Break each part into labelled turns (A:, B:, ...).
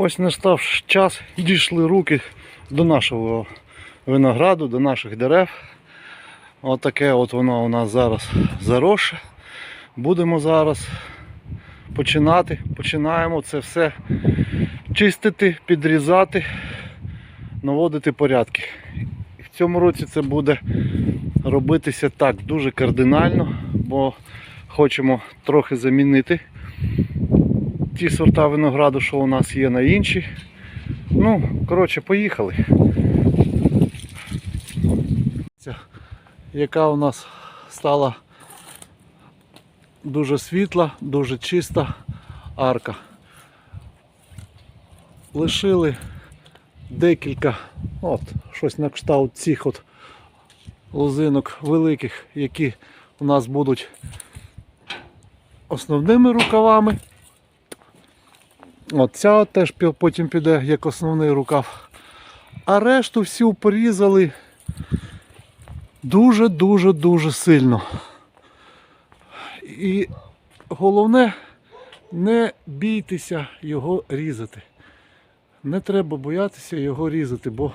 A: Ось настав час, дійшли руки до нашого винограду, до наших дерев. Отаке от воно у нас зараз заросше. Будемо зараз починати. Починаємо це все чистити, підрізати, наводити порядки. І в цьому році це буде робитися так дуже кардинально, бо хочемо трохи замінити ті сорта винограду, що у нас є на інші. Ну, коротше, поїхали. Яка у нас стала дуже світла, дуже чиста арка. Лишили декілька, от, щось на кшталт цих от лозинок великих, які у нас будуть основними рукавами. От ця теж потім піде як основний рукав. А решту всю порізали дуже-дуже дуже сильно. І головне, не бійтеся його різати. Не треба боятися його різати, бо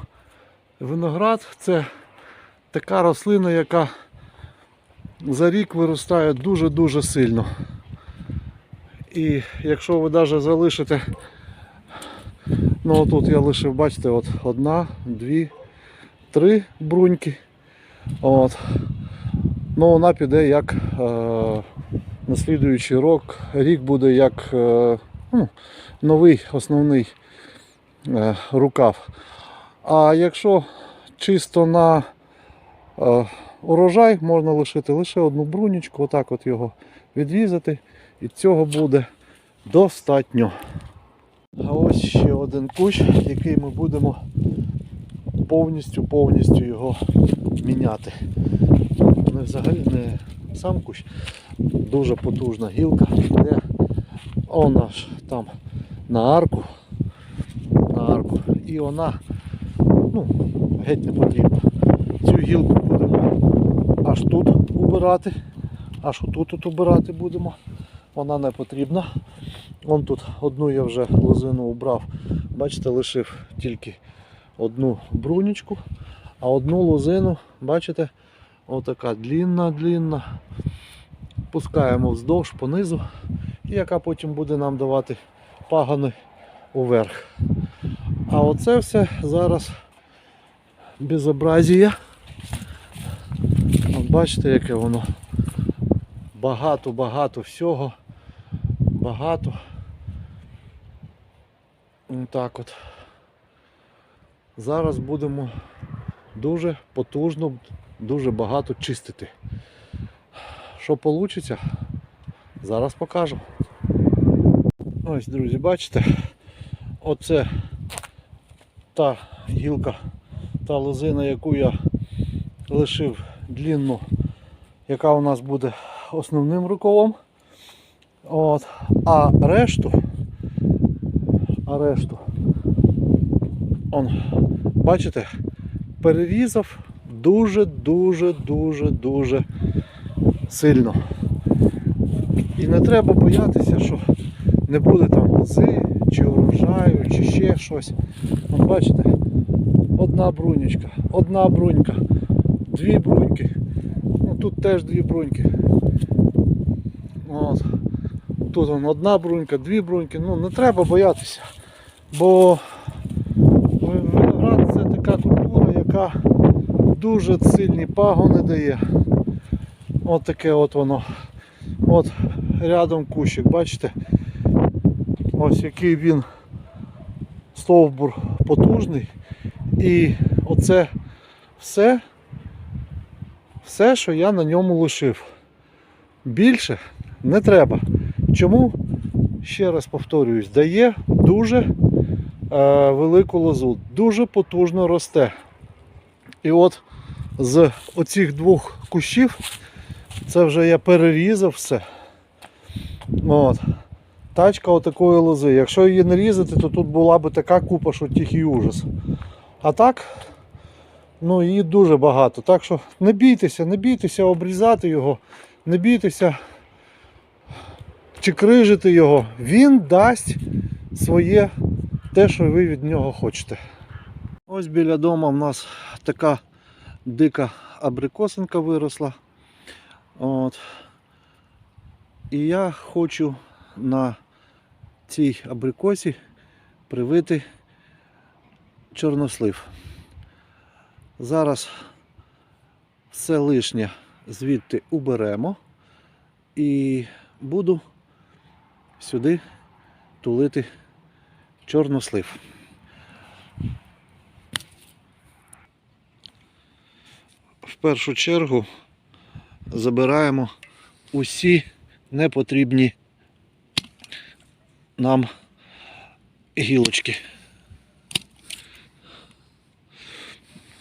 A: виноград це така рослина, яка за рік виростає дуже-дуже сильно. І якщо ви навіть залишите, ну тут я лишив, бачите, от одна, дві, три бруньки. От. Ну вона піде як е, на слідуючий рік, рік буде як е, ну, новий основний е, рукав. А якщо чисто на е, урожай, можна лишити лише одну брунічку, отак от його відрізати. І цього буде достатньо. А ось ще один кущ, який ми будемо повністю повністю його міняти. Не взагалі не сам кущ, дуже потужна гілка, де он аж там на арку. На арку. І вона ну, геть не потрібна. Цю гілку будемо аж тут убирати, аж отут тут убирати будемо. Вона не потрібна. Вон тут одну я вже лозину убрав. Бачите, лишив тільки одну брунічку, а одну лозину, бачите, отака длінна, длінна. Пускаємо вздовж понизу, і яка потім буде нам давати пагони уверх. А оце все зараз безобразія. Бачите, яке воно багато-багато всього. Багато. Так от. Зараз будемо дуже потужно, дуже багато чистити. Що вийде, зараз покажу. Ось, друзі, бачите, оце та гілка, та лозина, яку я лишив длінну, яка у нас буде основним рукавом. От. А решту, а решту, он, бачите, перерізав дуже-дуже дуже дуже сильно. І не треба боятися, що не буде там лози, чи урожаю, чи ще щось. От бачите, одна брунечка, одна брунька, дві бруньки. Ну, тут теж дві бруньки. От. Тут одна брунька, дві бруньки. Ну не треба боятися. Бо виноград це така культура, яка дуже сильні пагони дає. От таке от воно. От рядом кущик, бачите? Ось який він стовбур потужний. І оце все, все, що я на ньому лишив. Більше не треба. Чому? Ще раз повторююсь, дає дуже е, велику лозу, дуже потужно росте. І от з оцих двох кущів це вже я перерізав все. От. Тачка отакої лози. Якщо її не різати, то тут була б така купа, що тихий ужас. А так, ну її дуже багато. Так що не бійтеся, не бійтеся обрізати його, не бійтеся чи крижити його. Він дасть своє те, що ви від нього хочете. Ось біля дому в нас така дика абрикосинка виросла. От. І я хочу на цій абрикосі привити чорнослив. Зараз все лишнє звідти уберемо і буду сюди тулити чорнослив. В першу чергу забираємо усі непотрібні нам гілочки.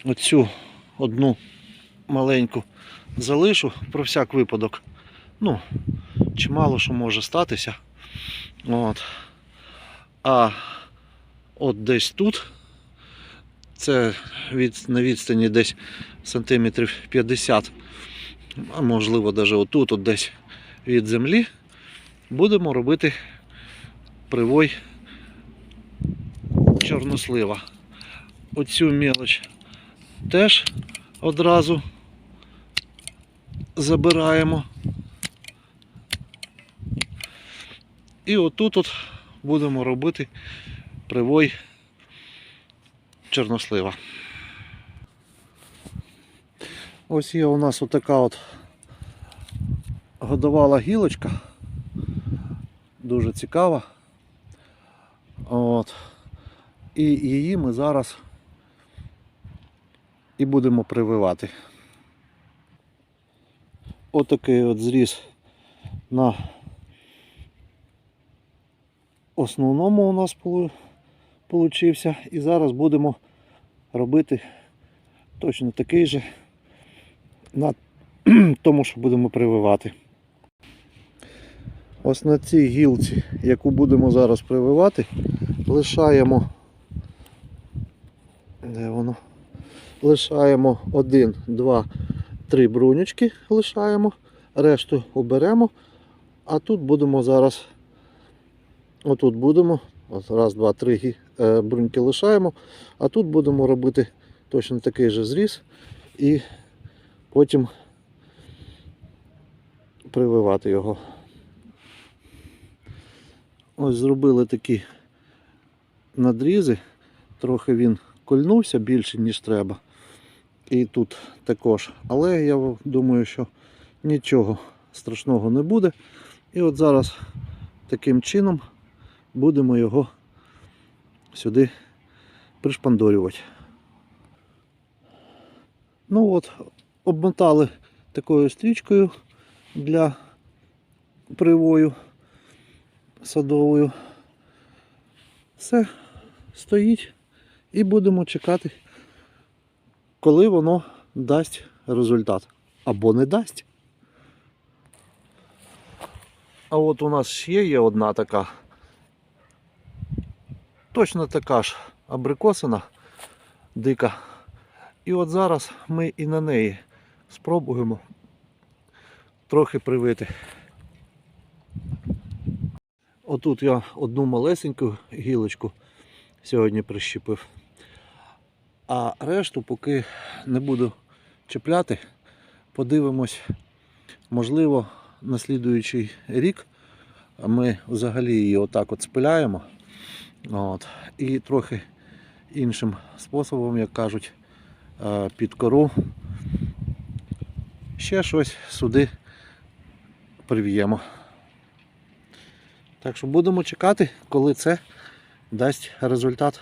A: Оцю одну маленьку залишу про всяк випадок. Ну, чимало що може статися. От. А от десь тут, це від, на відстані десь сантиметрів 50, а можливо навіть отут, от десь від землі, будемо робити привой чорнослива. Оцю мелоч теж одразу забираємо. І отут от будемо робити привой чорнослива. Ось є у нас отака от годовала гілочка. Дуже цікава. От. І її ми зараз і будемо прививати. Отакий от зріз на основному у нас полу- получився. І зараз будемо робити точно такий же на тому, що будемо прививати. Ось на цій гілці, яку будемо зараз прививати, лишаємо. Де воно? Лишаємо один, два, три брунючки лишаємо, решту оберемо, а тут будемо зараз. Отут будемо. От раз, два, три е, бруньки лишаємо, а тут будемо робити точно такий же зріз і потім прививати його. Ось зробили такі надрізи, трохи він кольнувся більше, ніж треба. І тут також. Але я думаю, що нічого страшного не буде. І от зараз таким чином будемо його сюди пришпандорювати. Ну от, обмотали такою стрічкою для привою садовою. Все стоїть і будемо чекати, коли воно дасть результат. Або не дасть. А от у нас ще є одна така, точно така ж абрикосина дика. І от зараз ми і на неї спробуємо трохи привити. Отут я одну малесеньку гілочку сьогодні прищепив. А решту поки не буду чіпляти, подивимось, можливо, на слідуючий рік ми взагалі її отак от спиляємо. От, і трохи іншим способом, як кажуть, е, під кору ще щось сюди прив'ємо. Так що будемо чекати, коли це дасть результат.